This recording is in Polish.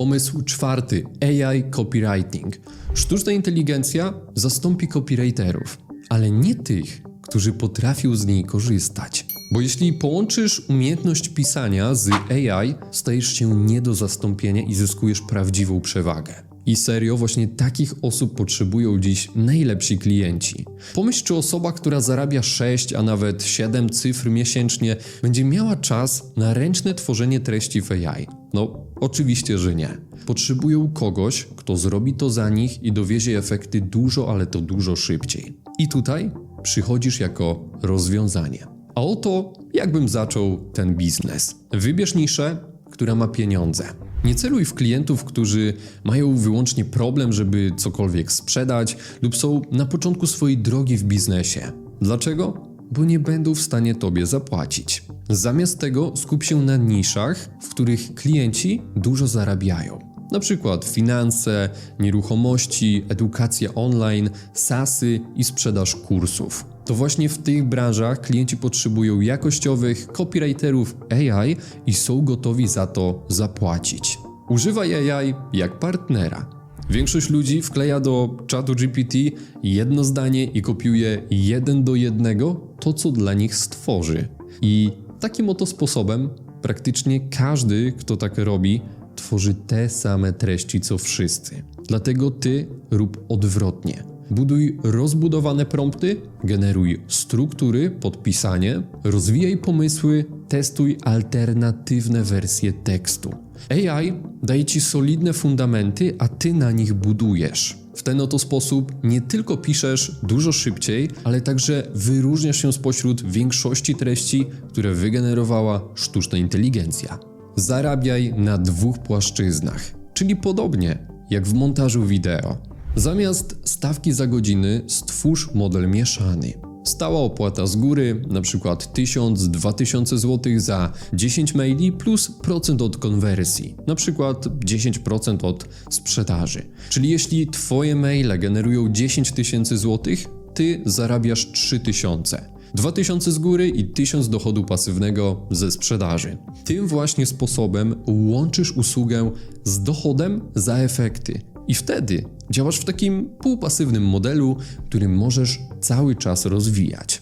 Pomysł czwarty AI copywriting. Sztuczna inteligencja zastąpi copywriterów, ale nie tych, którzy potrafią z niej korzystać. Bo jeśli połączysz umiejętność pisania z AI, stajesz się nie do zastąpienia i zyskujesz prawdziwą przewagę. I serio, właśnie takich osób potrzebują dziś najlepsi klienci. Pomyśl, czy osoba, która zarabia 6, a nawet 7 cyfr miesięcznie, będzie miała czas na ręczne tworzenie treści w AI. No, oczywiście, że nie. Potrzebują kogoś, kto zrobi to za nich i dowiezie efekty dużo, ale to dużo szybciej. I tutaj przychodzisz jako rozwiązanie. A oto jakbym zaczął ten biznes. Wybierz niszę, która ma pieniądze. Nie celuj w klientów, którzy mają wyłącznie problem, żeby cokolwiek sprzedać lub są na początku swojej drogi w biznesie. Dlaczego? Bo nie będą w stanie tobie zapłacić. Zamiast tego skup się na niszach, w których klienci dużo zarabiają. Na przykład finanse, nieruchomości, edukacja online, SASy i sprzedaż kursów. To właśnie w tych branżach klienci potrzebują jakościowych copywriterów AI i są gotowi za to zapłacić. Używaj AI jak partnera. Większość ludzi wkleja do czatu GPT jedno zdanie i kopiuje jeden do jednego to, co dla nich stworzy. I takim oto sposobem praktycznie każdy, kto tak robi, tworzy te same treści co wszyscy. Dlatego ty rób odwrotnie. Buduj rozbudowane prompty, generuj struktury, podpisanie, rozwijaj pomysły, testuj alternatywne wersje tekstu. AI daje ci solidne fundamenty, a ty na nich budujesz. W ten oto sposób nie tylko piszesz dużo szybciej, ale także wyróżniasz się spośród większości treści, które wygenerowała sztuczna inteligencja. Zarabiaj na dwóch płaszczyznach, czyli podobnie jak w montażu wideo. Zamiast stawki za godziny stwórz model mieszany. Stała opłata z góry, np. 1000-2000 zł za 10 maili plus procent od konwersji, np. 10% od sprzedaży. Czyli jeśli Twoje maile generują 10 tysięcy złotych, Ty zarabiasz 3000. 2000 z góry i 1000 dochodu pasywnego ze sprzedaży. Tym właśnie sposobem łączysz usługę z dochodem za efekty. I wtedy działasz w takim półpasywnym modelu, który możesz cały czas rozwijać.